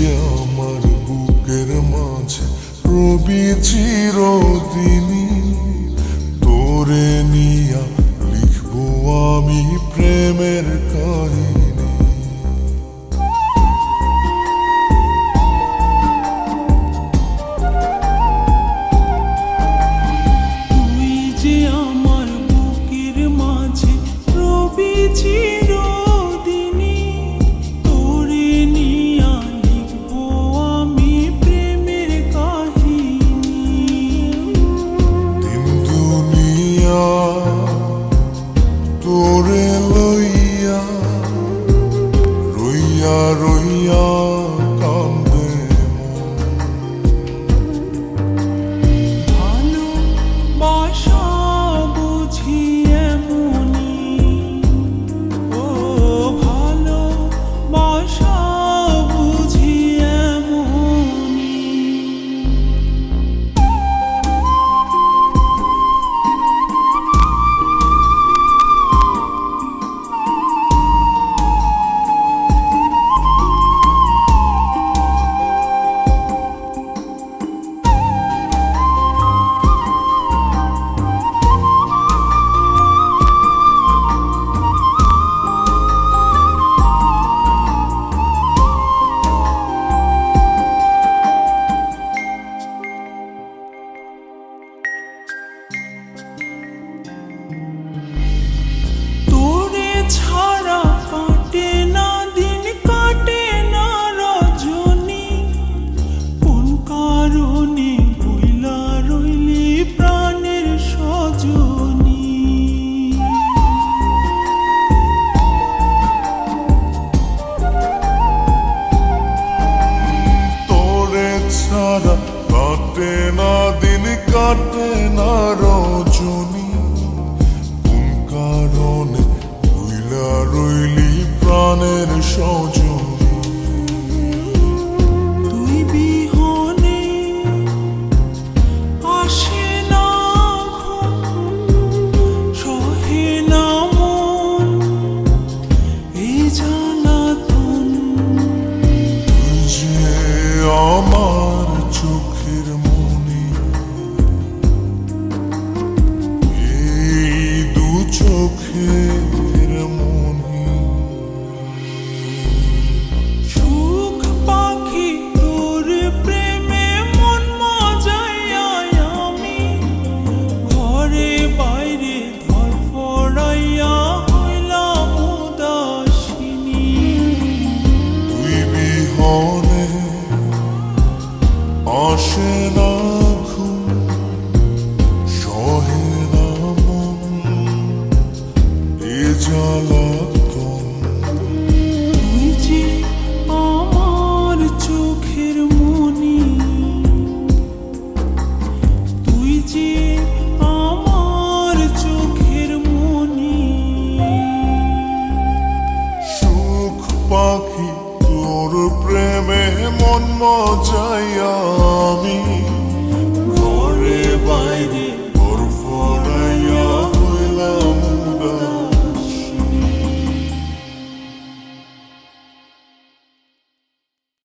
যে আমার বুকের মাঝে রবি চিরদিনই তোরে নিয়া লিখব আমি প্রেমের ardına you. জল